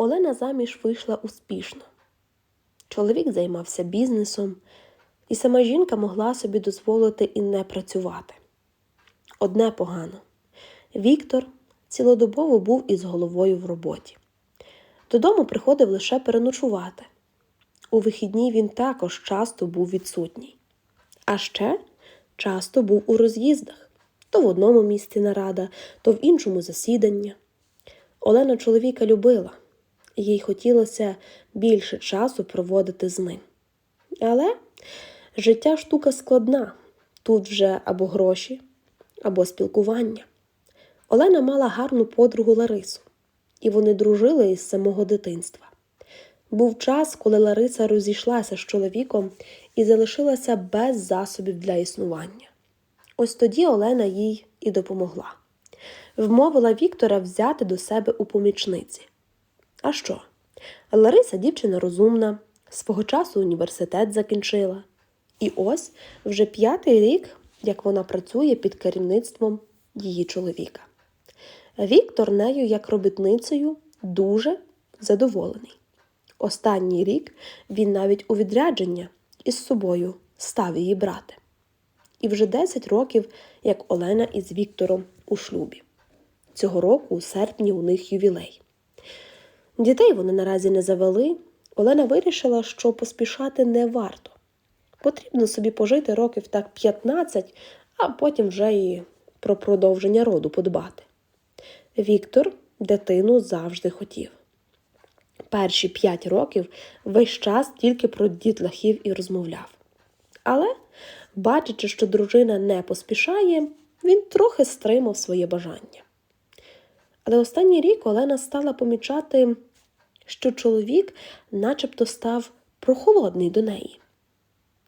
Олена заміж вийшла успішно. Чоловік займався бізнесом, і сама жінка могла собі дозволити і не працювати. Одне погано. Віктор цілодобово був із головою в роботі. Додому приходив лише переночувати. У вихідні він також часто був відсутній. А ще часто був у роз'їздах то в одному місці нарада, то в іншому засідання. Олена чоловіка любила, їй хотілося більше часу проводити з ним. Але життя штука складна тут вже або гроші, або спілкування. Олена мала гарну подругу Ларису, і вони дружили із самого дитинства. Був час, коли Лариса розійшлася з чоловіком і залишилася без засобів для існування. Ось тоді Олена їй і допомогла. Вмовила Віктора взяти до себе у помічниці. А що? Лариса дівчина розумна, свого часу університет закінчила. І ось вже п'ятий рік, як вона працює під керівництвом її чоловіка. Віктор нею, як робітницею, дуже задоволений. Останній рік він навіть у відрядження із собою став її брати. І вже 10 років, як Олена із Віктором у шлюбі. Цього року, у серпні, у них ювілей. Дітей вони наразі не завели. Олена вирішила, що поспішати не варто. Потрібно собі пожити років так 15, а потім вже і про продовження роду подбати. Віктор дитину завжди хотів. Перші п'ять років весь час тільки про дітлахів і розмовляв. Але, бачачи, що дружина не поспішає, він трохи стримав своє бажання. Але останній рік Олена стала помічати, що чоловік начебто став прохолодний до неї.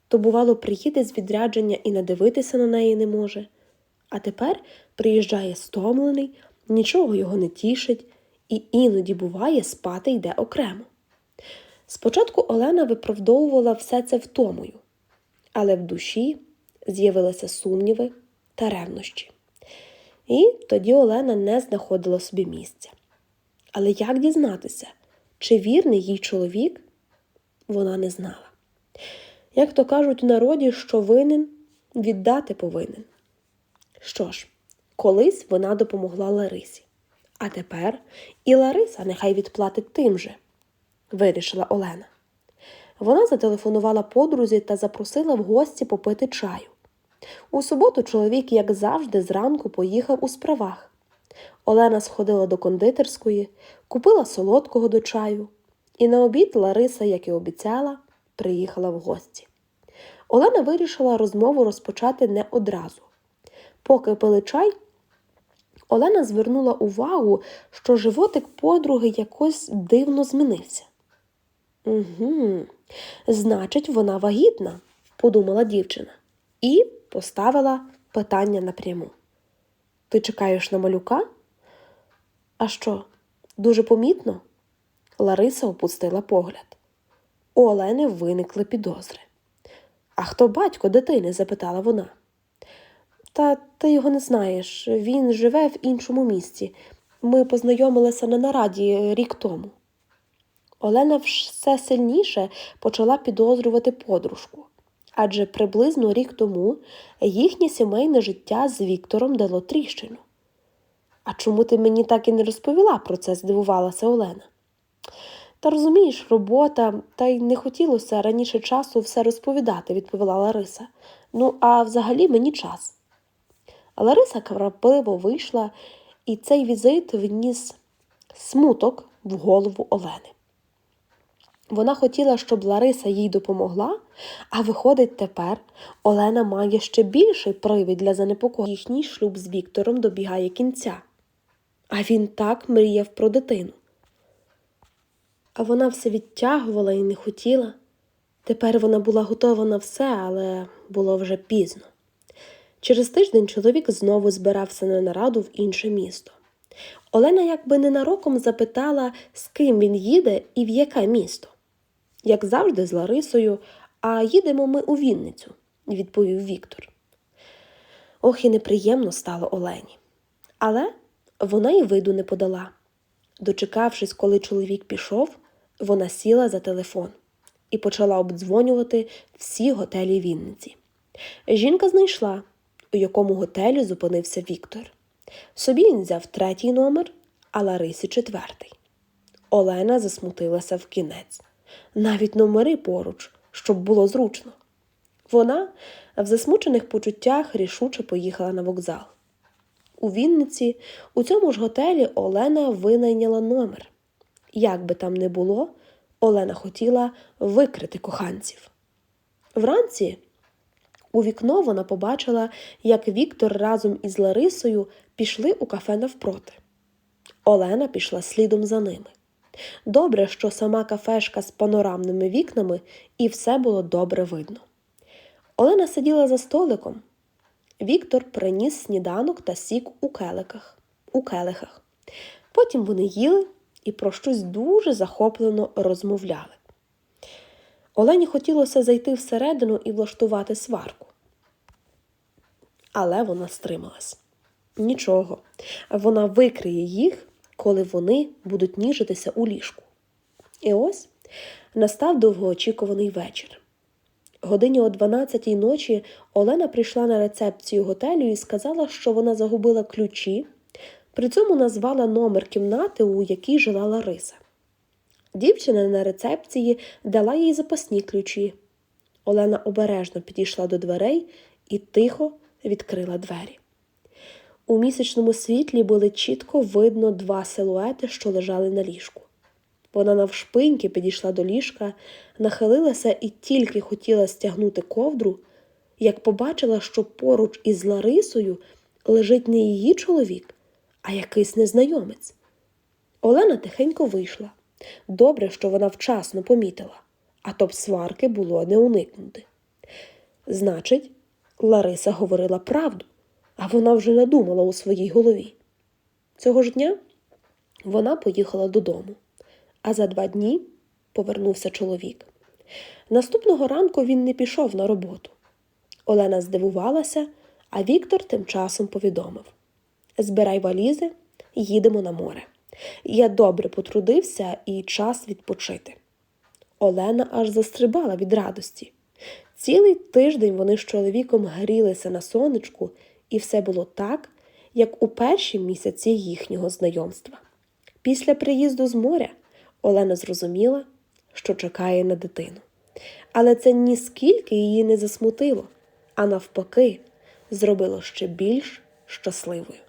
То, бувало, приїде з відрядження і надивитися на неї не може, а тепер приїжджає стомлений, нічого його не тішить, і іноді, буває, спати йде окремо. Спочатку Олена виправдовувала все це втомою, але в душі з'явилися сумніви та ревнощі. І тоді Олена не знаходила собі місця. Але як дізнатися, чи вірний їй чоловік, вона не знала. Як то кажуть у народі, що винен, віддати повинен. Що ж, колись вона допомогла Ларисі, а тепер і Лариса нехай відплатить тим же, вирішила Олена. Вона зателефонувала подрузі та запросила в гості попити чаю. У суботу чоловік, як завжди, зранку поїхав у справах. Олена сходила до кондитерської, купила солодкого до чаю, і на обід Лариса, як і обіцяла, приїхала в гості. Олена вирішила розмову розпочати не одразу. Поки пили чай, Олена звернула увагу, що животик подруги якось дивно змінився. Угу, значить, вона вагітна, подумала дівчина, і поставила питання напряму. Ти чекаєш на малюка? А що, дуже помітно? Лариса опустила погляд. У Олени виникли підозри. А хто батько дитини? запитала вона. Та ти його не знаєш. Він живе в іншому місці. Ми познайомилися на нараді рік тому. Олена все сильніше почала підозрювати подружку, адже приблизно рік тому їхнє сімейне життя з Віктором дало тріщину. А чому ти мені так і не розповіла про це? здивувалася Олена. Та розумієш, робота, та й не хотілося раніше часу все розповідати, відповіла Лариса. Ну, а взагалі мені час. Лариса крапливо вийшла, і цей візит вніс смуток в голову Олени. Вона хотіла, щоб Лариса їй допомогла, а виходить, тепер Олена має ще більший привід для занепокоєння. Їхній шлюб з Віктором добігає кінця. А він так мріяв про дитину. А вона все відтягувала і не хотіла. Тепер вона була готова на все, але було вже пізно. Через тиждень чоловік знову збирався на нараду в інше місто. Олена якби ненароком запитала, з ким він їде і в яке місто. Як завжди, з Ларисою, а їдемо ми у Вінницю, відповів Віктор. Ох, і неприємно стало Олені. Але вона й виду не подала. Дочекавшись, коли чоловік пішов, вона сіла за телефон і почала обдзвонювати всі готелі Вінниці. Жінка знайшла, у якому готелі зупинився Віктор. Собі він взяв третій номер, а Ларисі четвертий. Олена засмутилася в кінець. Навіть номери поруч, щоб було зручно. Вона в засмучених почуттях рішуче поїхала на вокзал. У Вінниці, у цьому ж готелі Олена винайняла номер. Як би там не було, Олена хотіла викрити коханців. Вранці у вікно вона побачила, як Віктор разом із Ларисою пішли у кафе навпроти. Олена пішла слідом за ними. Добре, що сама кафешка з панорамними вікнами і все було добре видно. Олена сиділа за столиком. Віктор приніс сніданок та сік у келиках, у келихах. Потім вони їли і про щось дуже захоплено розмовляли. Олені хотілося зайти всередину і влаштувати сварку. Але вона стрималась. Нічого, вона викриє їх, коли вони будуть ніжитися у ліжку. І ось настав довгоочікуваний вечір. Годині о 12-й ночі Олена прийшла на рецепцію готелю і сказала, що вона загубила ключі, при цьому назвала номер кімнати, у якій жила Лариса. Дівчина на рецепції дала їй запасні ключі. Олена обережно підійшла до дверей і тихо відкрила двері. У місячному світлі були чітко видно два силуети, що лежали на ліжку. Вона навшпиньки підійшла до ліжка, нахилилася і тільки хотіла стягнути ковдру, як побачила, що поруч із Ларисою лежить не її чоловік, а якийсь незнайомець. Олена тихенько вийшла. Добре, що вона вчасно помітила, а то б сварки було не уникнути. Значить, Лариса говорила правду, а вона вже надумала у своїй голові. Цього ж дня вона поїхала додому, а за два дні повернувся чоловік. Наступного ранку він не пішов на роботу. Олена здивувалася, а Віктор тим часом повідомив: Збирай валізи, їдемо на море. Я добре потрудився і час відпочити. Олена аж застрибала від радості. Цілий тиждень вони з чоловіком грілися на сонечку, і все було так, як у перші місяці їхнього знайомства. Після приїзду з моря Олена зрозуміла, що чекає на дитину. Але це ніскільки її не засмутило, а навпаки, зробило ще більш щасливою.